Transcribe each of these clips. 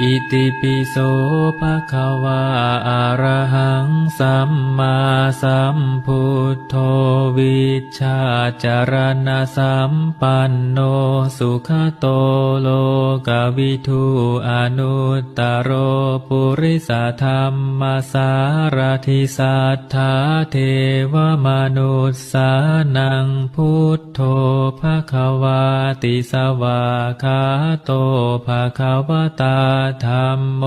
อิติปิโสภะคะวาอะระหัง สัมมาสัมพุทโธวิชาจารณะสัมปันโนสุขโตโลกวิทูอนุตตโรปุริสธรรมสารทิสัทธาเทวมนุษสานังพุทโธภะคะวาติสวาคาโตภะคะวตาธรรมโม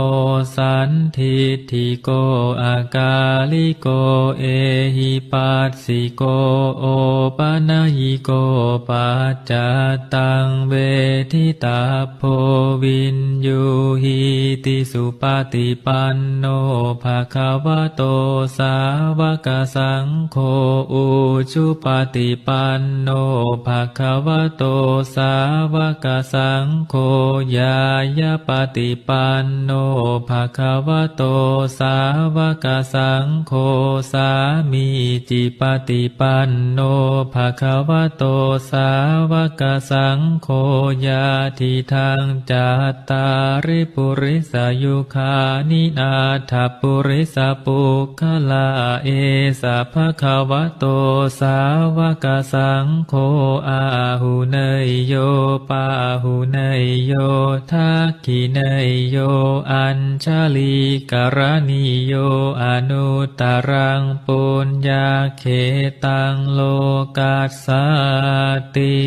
สันทิฏฐิโกอากาลิโกเอหิปัสสิโกโอปะนะหิโกปัจจตังเวทิตาโพวินยูหิติสุปฏิปันโนภะคะวะโตสาวกสังโฆอุชุปฏิปันโนภะคะวะโตสาวกสังโฆยายาปฏิปันโนภะคะวะโตสาวกสังงโฆสามีจิปฏิปันโนภะคะวะโตสาวกสังโฆยาทิทางจัตาริปุริสายุคานินาถปุริสปุคลาเอสะภะคะวะโตสาวกสังโฆอาหุเนยโยปาหุเนยโยทักขิเนยโยอัญชลีกรณีโยอนุตรังปุญญาเขตังโลกัสสติ